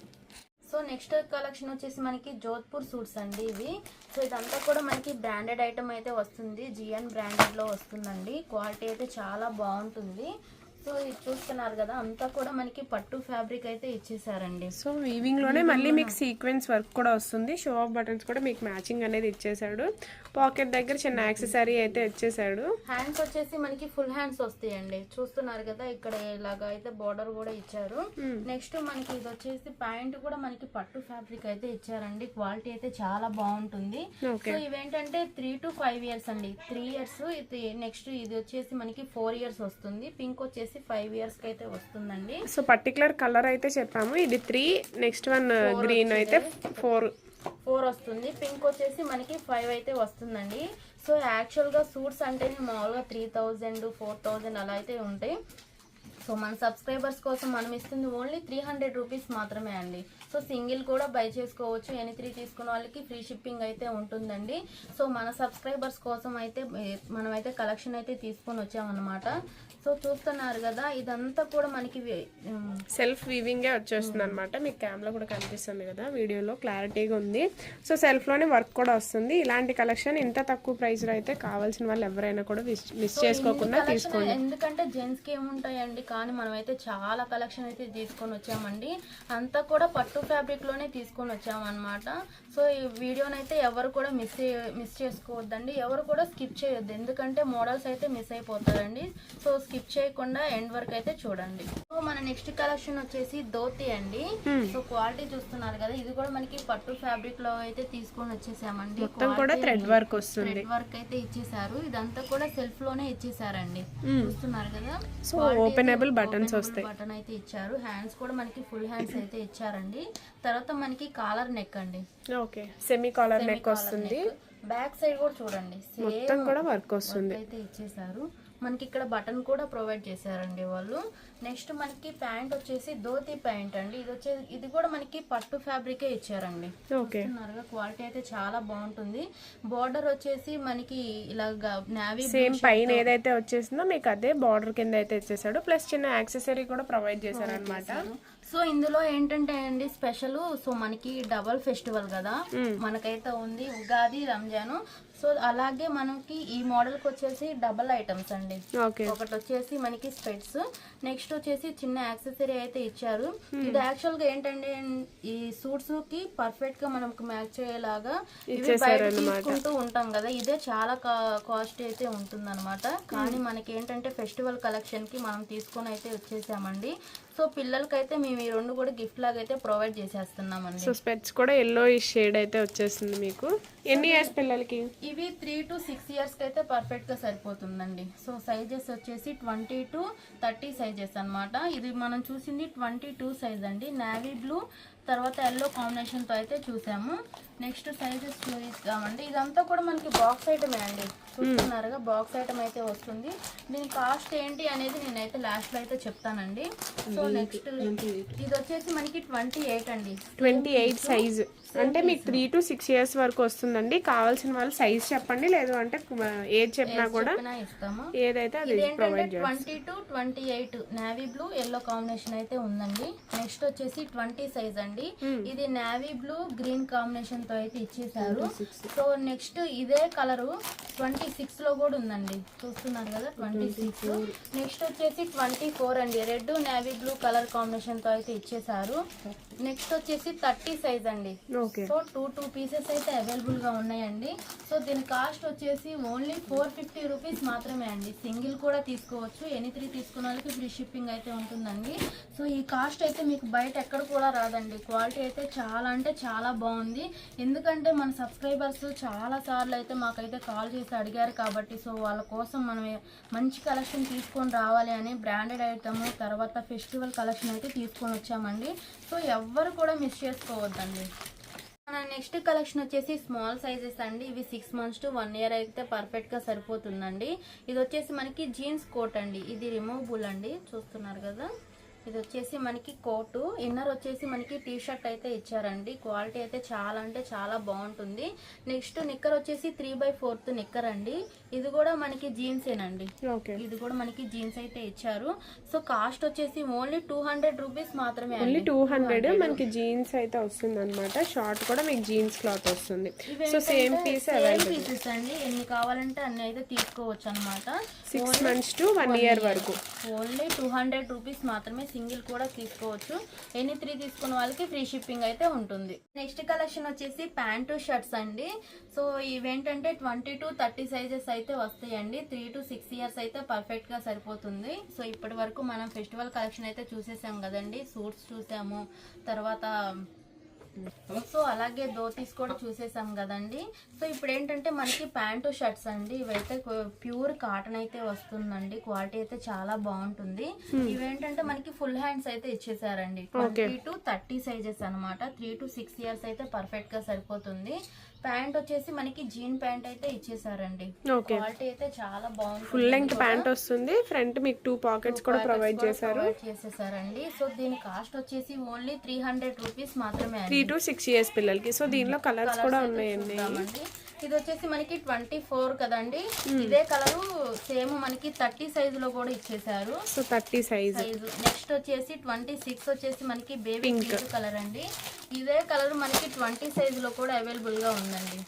సో నెక్స్ట్ కలెక్షన్ వచ్చేసి మనకి జోధ్పూర్ సూట్స్ అండి ఇవి. సో ఇదంతా కూడా మనకి బ్రాండెడ్ ఐటమ్ అయితే వస్తుంది. జిఎన్ బ్రాండెడ్లో వస్తుందండి. క్వాలిటీ అయితే చాలా బాగుంటుంది. సో ఇది చూస్తున్నారు కదా అంతా కూడా మనకి పట్టు ఫ్యాబ్రిక్ అయితే ఇచ్చేసారండి. సో వీవింగ్లోనే మళ్ళీ మీకు సీక్వెన్స్ వర్క్ కూడా వస్తుంది. షో ఆఫ్ బటన్స్ కూడా మీకు మ్యాచింగ్ అనేది ఇచ్చేసాడు. పాకెట్ దగ్గర చిన్న యాక్సెసరీ అయితే ఇచ్చేసాడు. హ్యాండ్స్ వచ్చేసి మనకి ఫుల్ హ్యాండ్స్ వస్తాయండి. చూస్తున్నారు కదా ఇక్కడ ఇలాగా అయితే బోర్డర్ కూడా ఇచ్చారు. నెక్స్ట్ మనకి ఇది వచ్చేసి ప్యాంట్ కూడా మనకి పట్టు ఫ్యాబ్రిక్ అయితే ఇచ్చారండి. క్వాలిటీ అయితే చాలా బాగుంటుంది. సో ఇవేంటంటే త్రీ టు ఫైవ్ ఇయర్స్ అండి. త్రీ ఇయర్స్ ఇది నెక్స్ట్ ఇది వచ్చేసి మనకి ఫోర్ ఇయర్స్ వస్తుంది. పింక్ వచ్చేసి ఫైవ్ ఇయర్స్కి అయితే వస్తుందండి. సో పర్టికులర్ కలర్ అయితే చెప్పాము. ఇది త్రీ నెక్స్ట్ వన్ గ్రీన్ అయితే ఫోర్ ఫోర్ వస్తుంది. పింక్ వచ్చేసి మనకి ఫైవ్ అయితే వస్తుందండి. సో యాక్చువల్గా సూట్స్ అంటేనే మామూలుగా త్రీ థౌజండ్ ఫోర్ థౌజండ్ అలా అయితే ఉంటాయి. సో మన సబ్స్క్రైబర్స్ కోసం మనం ఇస్తుంది ఓన్లీ త్రీ హండ్రెడ్ రూపీస్ మాత్రమే అండి. సో సింగిల్ కూడా బై చేసుకోవచ్చు. ఎనీ త్రీ తీసుకున్న వాళ్ళకి ఫ్రీ షిప్పింగ్ అయితే ఉంటుందండి. సో మన సబ్స్క్రైబర్స్ కోసం అయితే మనమైతే కలెక్షన్ అయితే తీసుకొని వచ్చామన్నమాట. సో చూస్తున్నారు కదా ఇదంతా కూడా మనకి సెల్ఫ్ వీవింగే వచ్చేస్తుంది అనమాట మీకు కెమెరా కూడా కనిపిస్తుంది కదా వీడియోలో క్లారిటీగా ఉంది. సో సెల్ఫ్లోనే వర్క్ కూడా వస్తుంది. ఇలాంటి కలెక్షన్ ఇంత తక్కువ ప్రైస్లో అయితే కావాల్సిన వాళ్ళు ఎవరైనా కూడా మిస్ చేసుకోకుండా తీసుకోండి. ఎందుకంటే జెంట్స్కి ఏముంటాయండి? కానీ మనమైతే చాలా కలెక్షన్ అయితే తీసుకొని వచ్చామండి. అంతా కూడా పట్టు ఫ్యాబ్రిక్లోనే తీసుకొని వచ్చామన్నమాట. సో ఈ వీడియోనైతే ఎవరు కూడా మిస్ మిస్ చేసుకోవద్దండి. ఎవరు కూడా స్కిప్ చేయొద్దు. ఎందుకంటే మోడల్స్ అయితే మిస్ అయిపోతారండి. సో స్కిప్ చేయకుండా ఎండ్ వరకు అయితే చూడండి. సో మన నెక్స్ట్ కలెక్షన్ వచ్చేసి ధోతి అండి. సో క్వాలిటీ చూస్తున్నారు కదా ఇది కూడా మనకి పట్టు ఫ్యాబ్రిక్లో అయితే తీసుకొని వచ్చేసామండి. మొత్తం కూడా థ్రెడ్ వర్క్ వస్తుంది. థ్రెడ్ వర్క్ అయితే ఇచ్చేసారు. ఇదంతా కూడా సెల్ఫ్లోనే ఇచ్చేసారండి. చూస్తున్నారు కదా? సో ఓపెనబుల్ బటన్స్ వస్తాయి. బటన్ అయితే ఇచ్చారు. హ్యాండ్స్ కూడా మనకి ఫుల్ హ్యాండ్స్ అయితే ఇచ్చారండి. తర్వాత మనకి కాలర్ నెక్ అండి. ఓకే. సెమీ కాలర్ నెక్ వస్తుంది. బ్యాక్ సైడ్ కూడా చూడండి. మొత్తం కూడా వర్క్ వస్తుంది. అయితే ఇచ్చేసారు మనకి ఇక్కడ బటన్ కూడా ప్రొవైడ్ చేశారండి వాళ్ళు. నెక్స్ట్ మనకి ప్యాంట్ వచ్చేసి ధోతి ప్యాంట్ అండి. ఇది వచ్చేసి ఇది కూడా మనకి పట్టు ఫ్యాబ్రికే ఇచ్చారండి. చూస్తున్నారుగా క్వాలిటీ అయితే చాలా బాగుంటుంది. బోర్డర్ వచ్చేసి మనకి ఇలాగా నావీ సేమ్ పైన ఏదైతే వచ్చేసిందో మీకు అదే బార్డర్ కింద అయితే ఇచ్చేసాడు ప్లస్ చిన్న యాక్సెసరీ కూడా ప్రొవైడ్ చేశారు. అనమాట సో ఇందులో ఏంటంటే అండి స్పెషల్ సో మనకి డబల్ ఫెస్టివల్ కదా. మనకైతే ఉంది ఉగాది రంజాన్. సో అలాగే మనకి ఈ మోడల్కి వచ్చేసి డబల్ ఐటమ్స్ అండి. ఒకటి వచ్చేసి మనకి స్పెట్స్ నెక్స్ట్ వచ్చేసి చిన్న యాక్సెసరీ అయితే ఇచ్చారు. ఇది యాక్చువల్గా ఏంటంటే ఈ సూట్స్కి పర్ఫెక్ట్గా మనకు మ్యాచ్ అయ్యేలాగా ఇవి బయట తీసుకుంటూ ఉంటాం కదా. ఇదే చాలా కాస్ట్ అయితే ఉంటుంది కానీ మనకి ఏంటంటే ఫెస్టివల్ కలెక్షన్కి మనం తీసుకొని అయితే వచ్చేసామండి. సో పిల్లలకైతే మేము ఈ రెండు కూడా గిఫ్ట్ లాగా అయితే ప్రొవైడ్ చేసేస్తున్నామండి. సో స్పెట్స్ కూడా ఎల్లో షేడ్ అయితే వచ్చేస్తుంది మీకు. ఎన్ని ఇయర్స్ పిల్లలకి? ఇవి త్రీ టు సిక్స్ ఇయర్స్కి అయితే పర్ఫెక్ట్గా సరిపోతుందండి. సో సైజెస్ వచ్చేసి ట్వంటీ టు థర్టీ సైజెస్ అన్నమాట. ఇది మనం చూసింది ట్వంటీ టూ సైజ్ అండి. నావీ బ్లూ తర్వాత ఎల్లో కాంబినేషన్తో అయితే చూసాము. నెక్స్ట్ సైజెస్ చూపిస్తామండి ఇదంతా కూడా మనకి బాక్స్ ఐటమే అండి. చూస్తున్నారుగా బాక్స్ ఐటమ్ అయితే వస్తుంది. దీని కాస్ట్ ఏంటి అనేది నేనైతే లాస్ట్లో అయితే చెప్తానండి. సో నెక్స్ట్ ఇది? వచ్చేసి మనకి ట్వంటీ ఎయిట్ అండి. Twenty eight size. అంటే మీకు త్రీ టు సిక్స్ ఇయర్స్ వరకు వస్తుందండి. కావాల్సిన వాళ్ళు సైజ్ చెప్పండి. లేదు అంటే ఏది చెప్పినా కూడా ఇస్తాము. ఏదైతే అది twenty to twenty eight navy blue yellow combination అయితే ఉందండి. నెక్స్ట్ వచ్చేసి ట్వంటీ సైజ్ అండి. ఇది నావీ బ్లూ గ్రీన్ కాంబినేషన్ తో అయితే ఇచ్చేసారు. సో నెక్స్ట్ ఇదే కలర్ ట్వంటీ సిక్స్లో కూడా ఉందండి. చూస్తున్నారు కదా ట్వంటీ సిక్స్. నెక్స్ట్ వచ్చేసి ట్వంటీ ఫోర్ అండి. రెడ్ నావీ బ్లూ కలర్ కాంబినేషన్తో అయితే ఇచ్చేసారు. నెక్స్ట్ వచ్చేసి థర్టీ సైజ్ అండి. సో టూ టూ పీసెస్ అయితే అవైలబుల్గా ఉన్నాయండి. సో దీని కాస్ట్ వచ్చేసి ఓన్లీ ఫోర్ ఫిఫ్టీ రూపీస్ మాత్రమే అండి. సింగిల్ కూడా తీసుకోవచ్చు. ఎనీ త్రీ తీసుకున్న వాళ్ళకి ఫ్రీ షిప్పింగ్ అయితే ఉంటుందండి. సో ఈ కాస్ట్ అయితే మీకు బయట ఎక్కడ కూడా రాదండి. క్వాలిటీ అయితే చాలా అంటే చాలా బాగుంది. ఎందుకంటే మన సబ్స్క్రైబర్స్ చాలా సార్లు అయితే మాకైతే కాల్ చేసి అడిగారు కాబట్టి సో వాళ్ళ కోసం మనం మంచి కలెక్షన్ తీసుకొని రావాలి అని బ్రాండెడ్ ఐటమ్ తర్వాత ఫెస్టివల్ కలెక్షన్ అయితే తీసుకొని వచ్చామండి. సో ఎవ్వరు కూడా మిస్ చేసుకోవద్దండి. మన నెక్స్ట్ కలెక్షన్ వచ్చేసి స్మాల్ సైజెస్ అండి. ఇవి six months to one year అయితే పర్ఫెక్ట్గా సరిపోతుందండి. ఇది వచ్చేసి మనకి జీన్స్ కోట్ అండి. ఇది రిమూవబుల్ అండి. చూస్తున్నారు కదా? ఇది వచ్చేసి మనకి కోటు. ఇన్నర్ వచ్చేసి మనకి టీ షర్ట్ అయితే ఇచ్చారండి. క్వాలిటీ అయితే చాలా అంటే చాలా బాగుంటుంది. నెక్స్ట్ నిక్కర్ వచ్చేసి త్రీ బై ఫోర్త్ నిక్కర్ అండి. ఇది కూడా మనకి జీన్సేనండి ఇది కూడా మనకి జీన్స్ అయితే ఇచ్చారు. సో కాస్ట్ వచ్చేసి ఓన్లీ టూ హండ్రెడ్ రూపీస్ మాత్రమే ఓన్లీ టూ హండ్రెడ్ మనకి జీన్స్ అయితే వస్తుంది అనమాట షార్ట్ కూడా మీకు జీన్స్ క్లాత్ వస్తుంది. సో సేమ్ పీస్ పీసెస్ అండి. ఎన్ని కావాలంటే అన్ని అయితే తీసుకోవచ్చు అనమాట six months to one year వరకు. ఓన్లీ టూ హండ్రెడ్ రూపీస్ మాత్రమే సింగిల్ కూడా తీసుకోవచ్చు. ఎనీ త్రీ తీసుకున్న వాళ్ళకి ఫ్రీ షిప్పింగ్ అయితే ఉంటుంది. నెక్స్ట్ కలెక్షన్ వచ్చేసి ప్యాంటు షర్ట్స్ అండి. సో ఇవేంటంటే ట్వంటీ టు థర్టీ సైజెస్ అయితే వస్తాయండి. త్రీ టు సిక్స్ ఇయర్స్ అయితే పర్ఫెక్ట్గా సరిపోతుంది. సో ఇప్పటి వరకు మనం ఫెస్టివల్ కలెక్షన్ అయితే చూసేసాం కదండి. సూట్స్ చూసాము. తర్వాత సో అలాగే ధోతీస్ కూడా చూసేసాం కదండి. సో ఇప్పుడు ఏంటంటే మనకి ప్యాంటు షర్ట్స్ అండి ఇవైతే ప్యూర్ కాటన్ అయితే వస్తుందండి. క్వాలిటీ అయితే చాలా బాగుంటుంది. ఇవేంటంటే మనకి ఫుల్ హ్యాండ్స్ అయితే ఇచ్చేసారండి. ట్వంటీ టు థర్టీ సైజెస్ అన్నమాట. త్రీ టు సిక్స్ ఇయర్స్ అయితే పర్ఫెక్ట్గా సరిపోతుంది. ప్యాంట్ వచ్చేసి మనకి జీన్ ప్యాంట్ అయితే ఇచ్చేసారండి. క్వాలిటీ అయితే చాలా బాగుంది ఫుల్ లెంగ్త్ ప్యాంట్ వస్తుంది. ఫ్రంట్ మీకు టూ పాకెట్స్ కూడా ప్రొవైడ్ చేశారు. చేసేసారండి. సో దీని కాస్ట్ వచ్చేసి ఓన్లీ త్రీ హండ్రెడ్ రూపీస్ మాత్రమే త్రీ టు సిక్స్ ఇయర్స్ పిల్లలకి. సో దీనిలో కలర్స్ కూడా ఉన్నాయండి. ఇది వచ్చేసి మనకి ట్వంటీ ఫోర్ కదండి. ఇదే కలరు సేమ్ మనకి థర్టీ సైజు లో కూడా ఇచ్చేసారు so thirty size. Size next వచ్చేసి ట్వంటీ సిక్స్ వచ్చేసి మనకి బేబీ పింక్. కలర్ అండి. ఇదే కలర్ మనకి ట్వంటీ సైజు లో కూడా అవైలబుల్గా ఉందండి.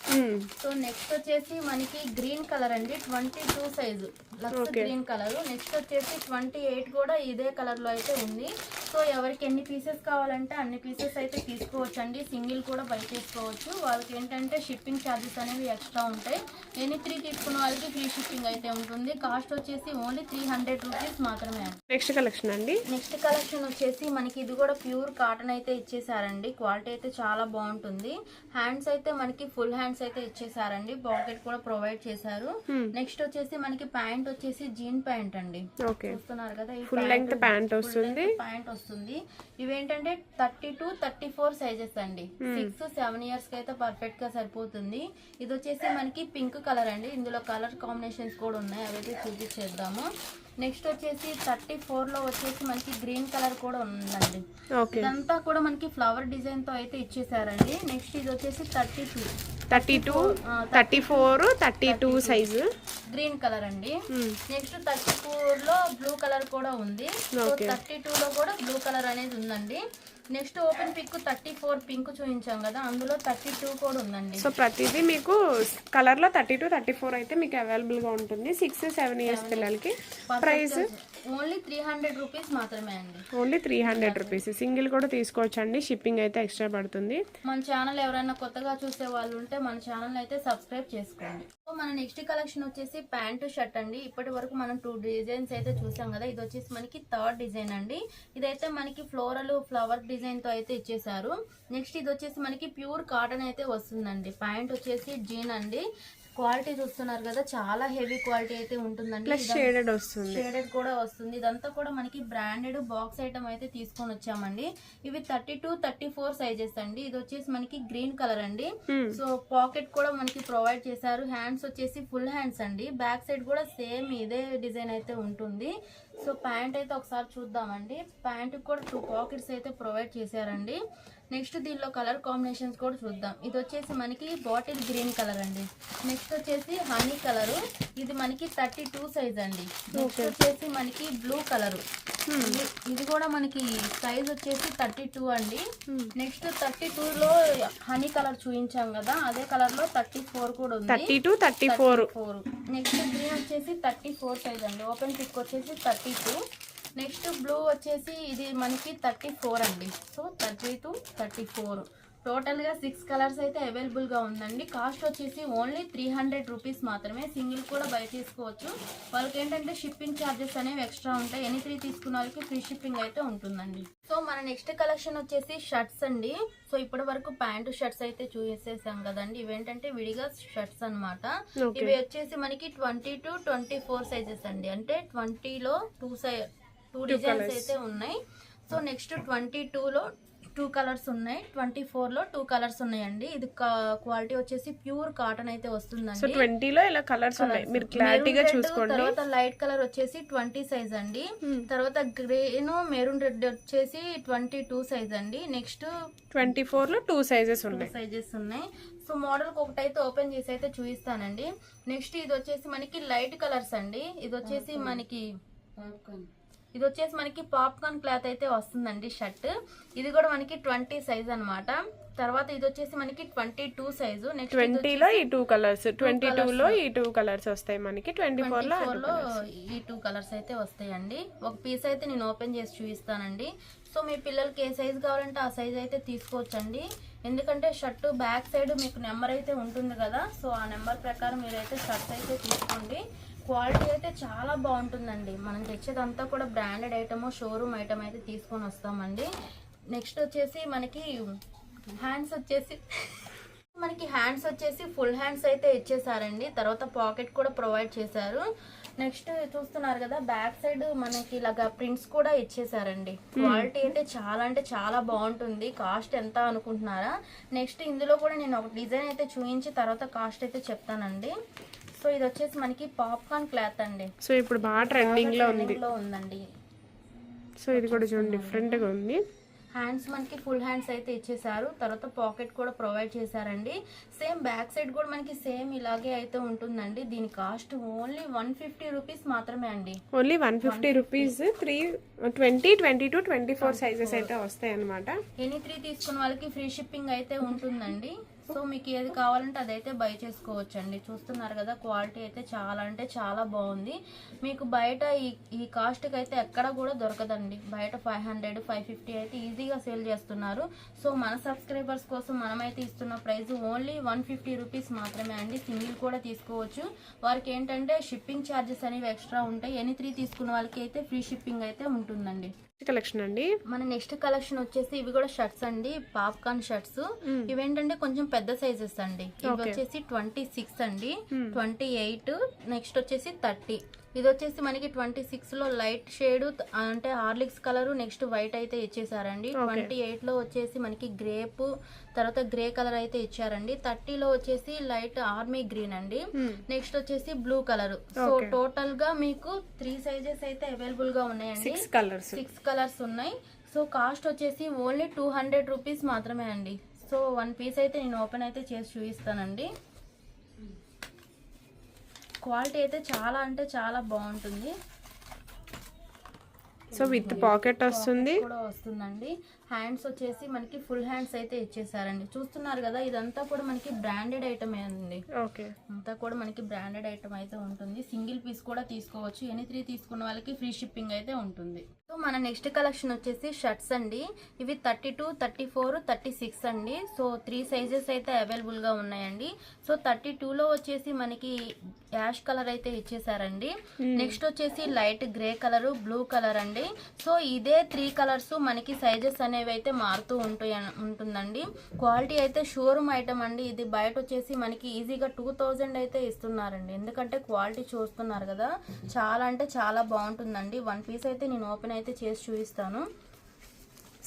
సో నెక్స్ట్ వచ్చేసి మనకి గ్రీన్ కలర్ అండి. Twenty two size. Lux green colour. Next వచ్చేసి ట్వంటీ ఎయిట్ కూడా ఇదే కలర్లో అయితే ఉంది. సో ఎవరికి ఎన్ని పీసెస్ కావాలంటే అన్ని పీసెస్ అయితే తీసుకోవచ్చు అండి సింగిల్ కూడా బై చేసుకోవచ్చు. వాళ్ళకి ఏంటంటే షిప్పింగ్ ఛార్జెస్ అనేవి ఎక్స్ట్రా ఉంటాయి. ఎనీ త్రీ తీసుకున్న వాళ్ళకి ఫ్రీ షిప్పింగ్ అయితే ఉంటుంది. కాస్ట్ వచ్చేసి ఓన్లీ త్రీ హండ్రెడ్ రూపీస్ మాత్రమే. నెక్స్ట్ కలెక్షన్ అండి. నెక్స్ట్ కలెక్షన్ వచ్చేసి మనకి ఇది కూడా ప్యూర్ కాటన్ అయితే ఇచ్చేసారండి. క్వాలిటీ అయితే చాలా బాగుంటుంది. హ్యాండ్స్ అయితే మనకి ఫుల్ హ్యాండ్స్ అయితే ఇచ్చేసారండి. పాకెట్ కూడా ప్రొవైడ్ చేశారు. నెక్స్ట్ వచ్చేసి మనకి ప్యాంట్ వచ్చేసి జీన్ ప్యాంట్ అండి. ఓకే చూస్తున్నారు కదా ఈ ఫుల్ లెంగ్త్ ప్యాంట్ వస్తుంది. ప్యాంట్ వస్తుంది. ఇవేంటంటే thirty to thirty four sizes అండి. సిక్స్ సెవెన్ ఇయర్స్కి అయితే పర్ఫెక్ట్గా సరిపోతుంది. ఇది వచ్చేసి మనకి పింక్ కలర్ అండి. ఇందులో కలర్ కాంబినేషన్స్ కూడా ఉన్నాయి. అవైతే చూపించేద్దాము. నెక్స్ట్ వచ్చేసి థర్టీ ఫోర్లో వచ్చేసి మనకి గ్రీన్ కలర్ కూడా ఉందండి. ఇదంతా కూడా మనకి ఫ్లవర్ డిజైన్తో అయితే ఇచ్చేసారండి. నెక్స్ట్ ఇది వచ్చేసి thirty two. Thirty two thirty four thirty two size. Green colour అండి. నెక్స్ట్ థర్టీ ఫోర్లో బ్లూ కలర్ కూడా ఉంది. థర్టీ టూ లో కూడా బ్లూ కలర్ అనేది ఉందండి. Next open pic thirty four pink చూపించాం కదా అందులో థర్టీ టూ కూడా ఉందండి. సో ప్రతిదీ మీకు కలర్లో థర్టీ టు థర్టీ ఫోర్ అయితే మీకు అవైలబుల్గా ఉంటుంది. సిక్స్ సెవెన్ ఇయర్స్ పిల్లలకి. Price? Only three hundred rupees మాత్రమే అండి. Only three hundred rupees single కూడా తీసుకోవచ్చు అండి షిప్పింగ్ అయితే ఎక్స్ట్రా పడుతుంది. మన ఛానల్ ఎవరైనా కొత్తగా చూసే వాళ్ళు ఉంటే మన ఛానల్ అయితే సబ్స్క్రైబ్ చేసుకోండి. సో మన నెక్స్ట్ కలెక్షన్ వచ్చేసి ప్యాంటు షర్ట్ అండి. ఇప్పటి వరకు మనం టూ డిజైన్స్ అయితే చూసాం కదా. ఇది వచ్చేసి మనకి థర్డ్ డిజైన్ అండి. ఇదైతే మనకి ఫ్లోరల్ ఫ్లవర్ డిజైన్ తో అయితే ఇచ్చేసారు నెక్స్ట్ ఇది వచ్చేసి మనకి ప్యూర్ కాటన్ అయితే వస్తుందండి. ప్యాంట్ వచ్చేసి జీన్ అండి. క్వాలిటీ చూస్తున్నారు కదా చాలా హెవీ క్వాలిటీ అయితే ఉంటుందండి. షేడెడ్ వస్తుంది. షేడెడ్ కూడా వస్తుంది. ఇదంతా కూడా మనకి బ్రాండెడ్ బాక్స్ ఐటమ్ అయితే తీసుకొని వచ్చామండి. ఇవి thirty two thirty four sizes అండి. ఇది వచ్చేసి మనకి గ్రీన్ కలర్ అండి. సో పాకెట్ కూడా మనకి ప్రొవైడ్ చేశారు. హ్యాండ్స్ వచ్చేసి ఫుల్ హ్యాండ్స్ అండి. బ్యాక్ సైడ్ కూడా సేమ్ ఇదే డిజైన్ అయితే ఉంటుంది. సో ప్యాంట్ అయితే ఒకసారి చూద్దామండి. ప్యాంటుకి కూడా టూ పాకెట్స్ అయితే ప్రొవైడ్ చేశారండి. నెక్స్ట్ దీనిలో కలర్ కాంబినేషన్స్ కూడా చూద్దాం. ఇది వచ్చేసి మనకి బాటిల్ గ్రీన్ కలర్ అండి. నెక్స్ట్ వచ్చేసి హనీ కలరు. ఇది మనకి థర్టీ టూ సైజ్ అండి. నెక్స్ట్ వచ్చేసి మనకి బ్లూ కలరు. ఇది కూడా మనకి సైజ్ వచ్చేసి థర్టీ టూ అండి. నెక్స్ట్ థర్టీ లో హనీ కలర్ చూపించాం కదా అదే కలర్లో థర్టీ ఫోర్ కూడా ఉంది. Thirty to thirty four. Four. Next green వచ్చేసి థర్టీ ఫోర్ సైజ్ అండి. ఓపెన్ పిక్ వచ్చేసి థర్టీ టూ. నెక్స్ట్ బ్లూ వచ్చేసి ఇది మనకి థర్టీ ఫోర్ అండి. So thirty to thirty four. టోటల్గా సిక్స్ కలర్స్ అయితే అవైలబుల్గా ఉందండి. కాస్ట్ వచ్చేసి ఓన్లీ త్రీ హండ్రెడ్ రూపీస్ మాత్రమే. సింగిల్ కూడా బై చేసుకోవచ్చు. వాళ్ళకి ఏంటంటే షిప్పింగ్ ఛార్జెస్ అనేవి ఎక్స్ట్రా ఉంటాయి. ఎనీ త్రీ తీసుకున్న వాళ్ళకి ఫ్రీ షిప్పింగ్ అయితే ఉంటుందండి. సో మన నెక్స్ట్ కలెక్షన్ వచ్చేసి షర్ట్స్ అండి. సో ఇప్పటి వరకు ప్యాంటు షర్ట్స్ అయితే చూసేసాం కదండి. ఇవేంటంటే విడిగా షర్ట్స్ అన్నమాట. Okay. ఇవి వచ్చేసి మనకి twenty to twenty four sizes అండి. అంటే ట్వంటీలో టూ సై టూ డిజైన్స్ అయితే ఉన్నాయి. సో నెక్స్ట్ ట్వంటీ టూలో టూ కలర్స్ ఉన్నాయి. ట్వంటీ ఫోర్లో టూ కలర్స్ ఉన్నాయండి. ఇది క్వాలిటీ వచ్చేసి ప్యూర్ కాటన్ అయితే సో వస్తుందండి ట్వంటీలో ఇలా కలర్స్ ఉన్నాయి. మీరు క్లారిటీగా చూసుకోండి. తర్వాత లైట్ కలర్ వచ్చేసి ట్వంటీ సైజ్ అండి. తర్వాత గ్రీన్ మెరూన్ రెడ్ వచ్చేసి ట్వంటీ టూ సైజ్ అండి. నెక్స్ట్ ట్వంటీ ఫోర్లో టూ సైజెస్ ఉన్నాయి. సైజెస్ ఉన్నాయి. సో మోడల్ ఒకటైతే ఓపెన్ చేసి అయితే చూపిస్తానండి. నెక్స్ట్ ఇది వచ్చేసి మనకి లైట్ కలర్స్ అండి. ఇది వచ్చేసి మనకి ఇది వచ్చేసి మనకి పాప్కార్న్ క్లాత్ అయితే వస్తుందండి షర్ట్. ఇది కూడా మనకి ట్వంటీ సైజ్ అన్నమాట. తర్వాత ఇది వచ్చేసి మనకి ట్వంటీ టూ సైజు. నెక్స్ట్ ట్వంటీలో ఈ టూ కలర్స్ ట్వంటీ లో ఈ టూ కలర్స్ వస్తాయి మనకి ట్వంటీ ఫోర్లో ఫోర్లో ఈ టూ కలర్స్ అయితే వస్తాయండి. ఒక పీస్ అయితే నేను ఓపెన్ చేసి చూపిస్తానండి. సో మీ పిల్లలకి ఏ సైజ్ కావాలంటే ఆ సైజ్ అయితే తీసుకోవచ్చండి. ఎందుకంటే షర్ట్ బ్యాక్ సైడ్ మీకు నెంబర్ అయితే ఉంటుంది కదా సో ఆ నెంబర్ ప్రకారం మీరైతే షర్ట్ అయితే తీసుకోండి. క్వాలిటీ అయితే చాలా బాగుంటుందండి. మనం తెచ్చేదంతా కూడా బ్రాండెడ్ ఐటమ్ షోరూమ్ ఐటమ్ అయితే తీసుకొని వస్తామండి. నెక్స్ట్ వచ్చేసి మనకి హ్యాండ్స్ వచ్చేసి మనకి హ్యాండ్స్ వచ్చేసి ఫుల్ హ్యాండ్స్ అయితే ఇచ్చేసారండి. తర్వాత పాకెట్ కూడా ప్రొవైడ్ చేశారు. నెక్స్ట్ చూస్తున్నారు కదా బ్యాక్ సైడ్ మనకి ఇలాగా ప్రింట్స్ కూడా ఇచ్చేసారండి. క్వాలిటీ అయితే చాలా అంటే చాలా బాగుంటుంది. కాస్ట్ ఎంత అనుకుంటున్నారా? నెక్స్ట్ ఇందులో కూడా నేను ఒక డిజైన్ అయితే చూపించి తర్వాత కాస్ట్ అయితే చెప్తానండి. సో ఇది వచ్చేసి మనకి పాప్కార్న్ క్లాత్ అండి. సో ఇప్పుడు బాగా ట్రెండింగ్లో ఉంది. ఉందండి. సో ఇది కూడా చూడండి డిఫరెంట్గా ఉంది. హ్యాండ్స్ మనకి ఫుల్ హ్యాండ్స్ అయితే ఇచ్చేసారు. తర్వాత పాకెట్ కూడా ప్రొవైడ్ చేశారండి. సేమ్ బ్యాక్ సైడ్ కూడా మనకి సేమ్ ఇలాగే అయితే ఉంటుందండి. దీని cost only one fifty rupees మాత్రమే అండి. Only one fifty rupees three twenty twenty to twenty four sizes అయితే వస్తాయి అనమాట ఎనీ త్రీ తీసుకున్న వాళ్ళకి ఫ్రీ షిప్పింగ్ అయితే ఉంటుందండి. సో మీకు ఏది కావాలంటే అదైతే బై చేసుకోవచ్చు అండి చూస్తున్నారు కదా క్వాలిటీ అయితే చాలా అంటే చాలా బాగుంది. మీకు బయట ఈ ఈ కాస్ట్కి అయితే ఎక్కడ కూడా దొరకదండి. బయట ఫైవ్ హండ్రెడ్ ఫైవ్ ఫిఫ్టీ అయితే ఈజీగా సేల్ చేస్తున్నారు. సో మన సబ్స్క్రైబర్స్ కోసం మనమైతే ఇస్తున్న price only one fifty rupees మాత్రమే అండి. సింగిల్ కూడా తీసుకోవచ్చు. వారికి ఏంటంటే షిప్పింగ్ ఛార్జెస్ అనేవి ఎక్స్ట్రా ఉంటాయి. ఎనీ త్రీ తీసుకున్న వాళ్ళకి అయితే ఫ్రీ షిప్పింగ్ అయితే ఉంటుందండి. కలెక్షన్ అండి. మన నెక్స్ట్ కలెక్షన్ వచ్చేసి ఇవి కూడా షర్ట్స్ అండి పాప్కార్న్ షర్ట్స్. ఇవేంటంటే కొంచెం పెద్ద సైజెస్ అండి. ఇవి వచ్చేసి ట్వంటీ సిక్స్ అండి. ట్వంటీ ఎయిట్ నెక్స్ట్ వచ్చేసి థర్టీ. ఇది వచ్చేసి మనకి ట్వంటీ సిక్స్లో లైట్ షేడ్ అంటే హార్లిక్స్ కలర్ నెక్స్ట్ వైట్ అయితే ఇచ్చేసారండి. ట్వంటీ ఎయిట్లో వచ్చేసి మనకి గ్రేప్ తర్వాత గ్రే కలర్ అయితే ఇచ్చారండి. థర్టీలో వచ్చేసి లైట్ ఆర్మీ గ్రీన్ అండి. నెక్స్ట్ వచ్చేసి బ్లూ కలర్. సో టోటల్గా మీకు త్రీ సైజెస్ అయితే అవైలబుల్గా ఉన్నాయండి. Six colours. సిక్స్ కలర్స్ ఉన్నాయి. సో కాస్ట్ వచ్చేసి ఓన్లీ టూ హండ్రెడ్ రూపీస్ మాత్రమే అండి. సో వన్ పీస్ అయితే నేను ఓపెన్ అయితే చేసి చూపిస్తానండి. క్వాలిటీ అయితే చాలా అంటే చాలా బాగుంటుంది. సో విత్ పాకెట్ వస్తుంది. కూడా వస్తుందండి. హ్యాండ్స్ వచ్చేసి మనకి ఫుల్ హ్యాండ్స్ అయితే ఇచ్చేసారండి. చూస్తున్నారు కదా ఇదంతా కూడా మనకి బ్రాండెడ్ ఐటమ్ అండి. ఓకే. అంతా కూడా మనకి బ్రాండెడ్ ఐటమ్ అయితే ఉంటుంది. సింగిల్ పీస్ కూడా తీసుకోవచ్చు. ఎనీ త్రీ తీసుకున్న వాళ్ళకి ఫ్రీ షిప్పింగ్ అయితే ఉంటుంది. సో మన నెక్స్ట్ కలెక్షన్ వచ్చేసి షర్ట్స్ అండి. ఇవి thirty two thirty four thirty six అండి. సో త్రీ సైజెస్ అయితే అవైలబుల్గా ఉన్నాయండి. సో థర్టీ లో వచ్చేసి మనకి యాష్ కలర్ అయితే ఇచ్చేసారండి. నెక్స్ట్ వచ్చేసి light grey colour blue colour అండి. సో ఇదే త్రీ కలర్స్ మనకి సైజెస్ అనేవి అయితే మారుతూ ఉంటాయి ఉంటుందండి. క్వాలిటీ అయితే షోరూమ్ ఐటమ్ అండి. ఇది బయట వచ్చేసి మనకి ఈజీగా టూ అయితే ఇస్తున్నారండి. ఎందుకంటే క్వాలిటీ చూస్తున్నారు కదా. చాలా అంటే చాలా బాగుంటుందండి. వన్ పీస్ అయితే నేను ఓపెన్ అయితే చేసి చూపిస్తాను.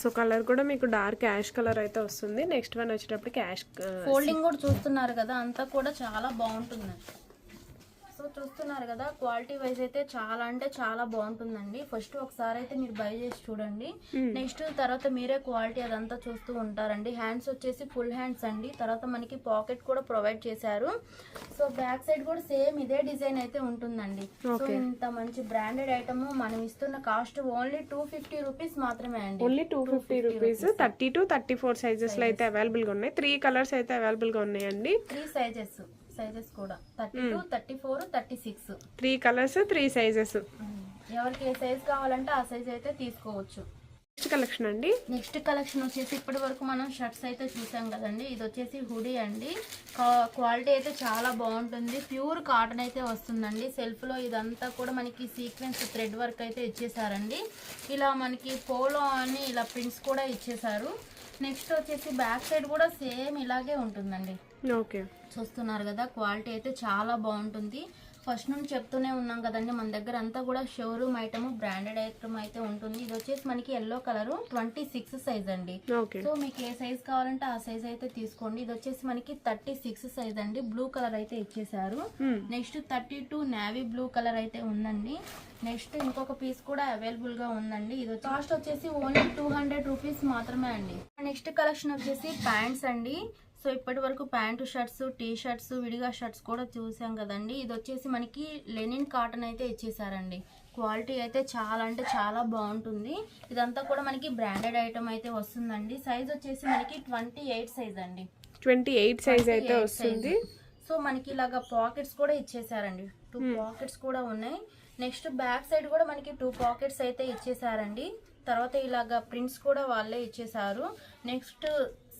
సో కలర్ కూడా మీకు డార్క్ యాష్ కలర్ అయితే వస్తుంది. నెక్స్ట్ వన్ వచ్చేటప్పటికి యాష్ ఫోల్డింగ్ కూడా చూస్తున్నారు కదా. అంతా కూడా చాలా బాగుంటుంది సో చూస్తున్నారు కదా క్వాలిటీ వైజ్ అయితే చాలా అంటే చాలా బాగుంటుందండి. ఫస్ట్ ఒకసారి అయితే మీరు బై చేసి చూడండి. నెక్స్ట్ తర్వాత మీరే క్వాలిటీ అదంతా చూస్తూ ఉంటారండి. హ్యాండ్స్ వచ్చేసి ఫుల్ హ్యాండ్స్ అండి. తర్వాత మనకి పాకెట్ కూడా ప్రొవైడ్ చేశారు. సో బ్యాక్ సైడ్ కూడా సేమ్ ఇదే డిజైన్ అయితే ఉంటుందండి. సో. ఇంత మంచి బ్రాండెడ్ ఐటమ్ మనం ఇస్తున్న cost only two fifty rupees మాత్రమే అండి. Only two fifty rupees thirty to thirty four సైజెస్లో అయితే అవైలబుల్గా ఉన్నాయి. త్రీ కలర్స్ అయితే అవైలబుల్గా ఉన్నాయండి. త్రీ సైజెస్ సైజెస్ కూడా. Thirty two thirty four thirty six three colours three sizes ఎవరికి ఏ సైజ్ కావాలంటే ఆ సైజ్ అయితే తీసుకోవచ్చు. నెక్స్ట్ కలెక్షన్ అండి. నెక్స్ట్ కలెక్షన్ వచ్చేసి ఇప్పటి వరకు మనం షర్ట్స్ అయితే చూసాం కదండి. ఇది వచ్చేసి హుడీ అండి. క్వాలిటీ అయితే చాలా బాగుంటుంది. ప్యూర్ కాటన్ అయితే వస్తుందండి. సెల్ఫ్లో ఇదంతా కూడా మనకి సీక్వెన్స్ థ్రెడ్ వర్క్ అయితే ఇచ్చేసారండి. ఇలా మనకి పోలో అని ఇలా ప్రింట్స్ కూడా ఇచ్చేసారు. నెక్స్ట్ వచ్చేసి బ్యాక్ సైడ్ కూడా సేమ్ ఇలాగే ఉంటుందండి. ఓకే. చూస్తున్నారు కదా క్వాలిటీ అయితే చాలా బాగుంటుంది. ఫస్ట్ నుంచి చెప్తూనే ఉన్నాం కదండి మన దగ్గర అంతా కూడా షోరూమ్ ఐటమ్ బ్రాండెడ్ ఐటమ్ అయితే ఉంటుంది. ఇది వచ్చేసి మనకి yellow colour twenty six size అండి సో మీకు ఏ సైజ్ కావాలంటే ఆ సైజ్ అయితే తీసుకోండి. ఇది వచ్చేసి మనకి థర్టీ సిక్స్ సైజ్ అండి. బ్లూ కలర్ అయితే ఇచ్చేసారు next thirty two navy blue colour అయితే ఉందండి. నెక్స్ట్ ఇంకొక పీస్ కూడా అవైలబుల్గా ఉందండి. ఇది కాస్ట్ వచ్చేసి ఓన్లీ టూ హండ్రెడ్ రూపీస్ మాత్రమే అండి. నెక్స్ట్ కలెక్షన్ వచ్చేసి ప్యాంట్స్ అండి. సో ఇప్పటి వరకు ప్యాంటు షర్ట్స్ టీ షర్ట్స్ విడిగా షర్ట్స్ కూడా చూసాం కదండి. ఇది వచ్చేసి మనకి లెనిన్ కాటన్ అయితే ఇచ్చేసారండి. క్వాలిటీ అయితే చాలా అంటే చాలా బాగుంటుంది. ఇదంతా కూడా మనకి బ్రాండెడ్ ఐటమ్ అయితే వస్తుందండి. సైజ్ వచ్చేసి మనకి ట్వంటీ ఎయిట్ సైజ్ అండి. ట్వంటీ ఎయిట్ సైజ్ అయితే 28 వస్తుంది. సో మనకి ఇలాగా పాకెట్స్ కూడా ఇచ్చేసారండి. టూ పాకెట్స్ కూడా ఉన్నాయి. నెక్స్ట్ బ్యాక్ సైడ్ కూడా మనకి టూ పాకెట్స్ అయితే ఇచ్చేసారండి. తర్వాత ఇలాగా ప్రింట్స్ కూడా వాళ్ళే ఇచ్చేసారు. నెక్స్ట్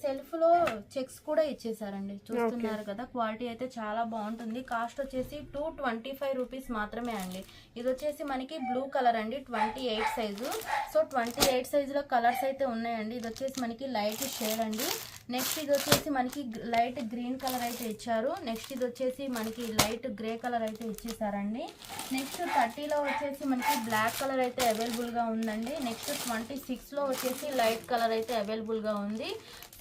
సెల్ఫ్లో చెక్స్ కూడా ఇచ్చేసారండి. చూస్తున్నారు కదా క్వాలిటీ అయితే చాలా బాగుంటుంది. కాస్ట్ వచ్చేసి టూ ట్వంటీ ఫైవ్ రూపీస్ మాత్రమే అండి. ఇది వచ్చేసి మనకి బ్లూ కలర్ అండి. Twenty eight size so twenty eight సైజులో కలర్స్ అయితే ఉన్నాయండి. ఇది వచ్చేసి మనకి లైట్ షేడ్ అండి. నెక్స్ట్ ఇది వచ్చేసి మనకి లైట్ గ్రీన్ కలర్ అయితే ఇచ్చారు. నెక్స్ట్ ఇది వచ్చేసి మనకి లైట్ గ్రే కలర్ అయితే ఇచ్చేసారండి. నెక్స్ట్ థర్టీలో వచ్చేసి మనకి బ్లాక్ కలర్ అయితే అవైలబుల్గా ఉందండి. నెక్స్ట్ ట్వంటీ సిక్స్లో వచ్చేసి లైట్ కలర్ అయితే అవైలబుల్గా ఉంది.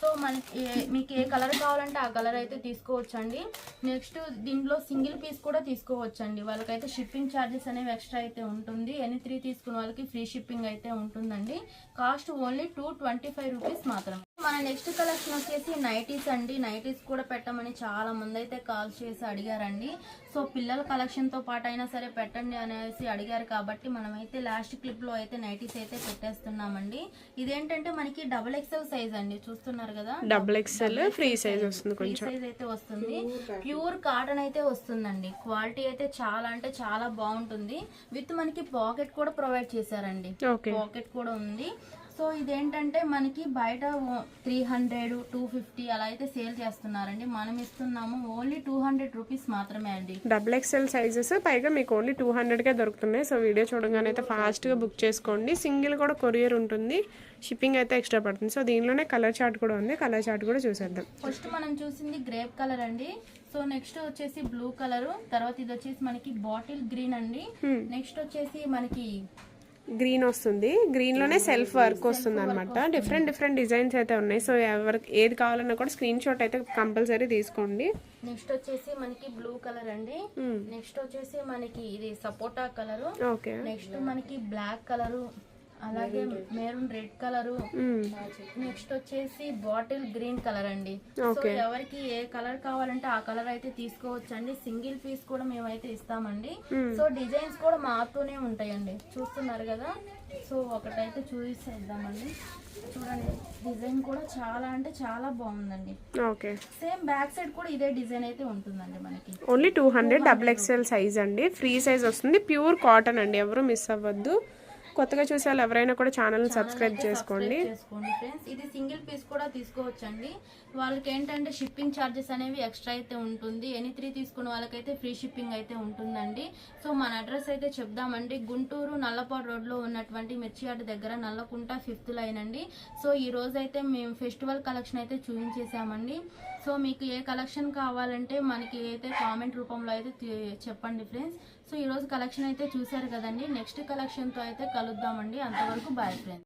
సో మనకి మీకు ఏ కలర్ కావాలంటే ఆ కలర్ అయితే తీసుకోవచ్చండి. నెక్స్ట్ దీంట్లో సింగిల్ పీస్ కూడా తీసుకోవచ్చండి. వాళ్ళకైతే షిప్పింగ్ ఛార్జెస్ అనేవి ఎక్స్ట్రా అయితే ఉంటుంది. ఎనీ త్రీ తీసుకున్న వాళ్ళకి ఫ్రీ షిప్పింగ్ అయితే ఉంటుందండి. Cost only two twenty five rupees మాత్రమే. మన నెక్స్ట్ కలెక్షన్ వచ్చేసి నైటీస్ అండి. నైటీస్ కూడా పెట్టమని చాలా మంది అయితే కాల్ చేసి అడిగారండి. సో పిల్లల కలెక్షన్తో పాటు అయినా సరే పెట్టండి అనేసి అడిగారు కాబట్టి మనమైతే లాస్ట్ క్లిప్లో అయితే నైటీస్ అయితే పెట్టేస్తున్నామండి. ఇదేంటంటే మనకి డబుల్ ఎక్స్ఎల్ సైజ్ అండి. చూస్తున్నారు కదా? డబుల్ ఎక్స్ఎల్ ఫ్రీ సైజ్ వస్తుంది ఫ్రీ సైజ్ అయితే వస్తుంది. ప్యూర్ కాటన్ అయితే వస్తుందండి. క్వాలిటీ అయితే చాలా అంటే చాలా బాగుంటుంది. విత్ మనకి పాకెట్ కూడా ప్రొవైడ్ చేశారండి. పాకెట్ కూడా ఉంది. సో ఇదేంటంటే మనకి బయట త్రీ హండ్రెడ్ టూ ఫిఫ్టీ అలా అయితే సేల్ చేస్తున్నారండి. మనం ఇస్తున్నాము ఓన్లీ టూ హండ్రెడ్ రూపీస్ మాత్రమే అండి. డబుల్ ఎక్స్ఎల్ సైజెస్ పైగా మీకు ఓన్లీ టూ హండ్రెడ్కే దొరుకుతున్నాయి. సో వీడియో చూడగానే అయితే ఫాస్ట్గా బుక్ చేసుకోండి. సింగిల్ కూడా కొరియర్ ఉంటుంది. షిప్పింగ్ అయితే ఎక్స్ట్రా పడుతుంది. సో దీనిలోనే కలర్ చార్ట్ కూడా ఉంది. కలర్ చార్ట్ కూడా చూసేద్దాం. ఫస్ట్ మనం చూసింది గ్రేప్ కలర్ అండి. సో నెక్స్ట్ వచ్చేసి బ్లూ కలర్ తర్వాత ఇది వచ్చేసి మనకి బాటిల్ గ్రీన్ అండి. నెక్స్ట్ వచ్చేసి మనకి గ్రీన్ వస్తుంది. గ్రీన్లోనే సెల్ఫ్ వర్క్ వస్తుంది. అనమాట డిఫరెంట్ డిఫరెంట్ డిజైన్స్ అయితే ఉన్నాయి. సో ఎవరికి ఏది కావాలన్నా కూడా స్క్రీన్ షాట్ అయితే కంపల్సరీ తీసుకోండి. నెక్స్ట్ వచ్చేసి మనకి బ్లూ కలర్ అండి. నెక్స్ట్ వచ్చేసి మనకి ఇది సపోటా కలర్ ఓకే నెక్స్ట్ మనకి బ్లాక్ కలరు అలాగే మెరూన్ రెడ్ కలరు నెక్స్ట్ వచ్చేసి బాటిల్ గ్రీన్ కలర్ అండి. సో. ఎవరికి ఏ కలర్ కావాలంటే ఆ కలర్ అయితే తీసుకోవచ్చు అండి సింగిల్ పీస్ కూడా మేమైతే ఇస్తామండి. సో డిజైన్స్ కూడా మారుతూనే ఉంటాయండి. చూస్తున్నారు కదా? సో ఒకటైతే చూసేద్దామండి. చూడండి. డిజైన్ కూడా చాలా అంటే చాలా బాగుందండి. ఓకే సేమ్ బ్యాక్ సైడ్ కూడా ఇదే డిజైన్ అయితే ఉంటుందండి మనకి. Only two hundred double XL size అండి. ఫ్రీ సైజ్ వస్తుంది. ప్యూర్ కాటన్ అండి. ఎవరు మిస్ అవ్వద్దు. కొత్తగా చూసే వాళ్ళు ఎవరైనా కూడా ఛానల్ సబ్స్క్రైబ్ చేసుకోండి. చేసుకోండి ఫ్రెండ్స్. ఇది సింగిల్ పీస్ కూడా తీసుకోవచ్చండి. వాళ్ళకి ఏంటంటే షిప్పింగ్ ఛార్జెస్ అనేవి ఎక్స్ట్రా అయితే ఉంటుంది. ఎనీ త్రీ తీసుకున్న వాళ్ళకైతే ఫ్రీ షిప్పింగ్ అయితే ఉంటుందండి. సో మన అడ్రస్ అయితే చెప్దామండి. గుంటూరు నల్లపాడు రోడ్లో ఉన్నటువంటి మిర్చియాట దగ్గర నల్లకుంట ఫిఫ్త్ లైన్ అండి. సో ఈ రోజు అయితే మేము ఫెస్టివల్ కలెక్షన్ అయితే చూపించేసామండి సో మీకు ఏ కలెక్షన్ కావాలంటే మనకి అయితే కామెంట్ రూపంలో అయితే చెప్పండి ఫ్రెండ్స్. సో ఈరోజు కలెక్షన్ అయితే చూశారు కదండి. నెక్స్ట్ కలెక్షన్తో అయితే కలుద్దామండి. అంతవరకు బాయ్ ఫ్రెండ్స్.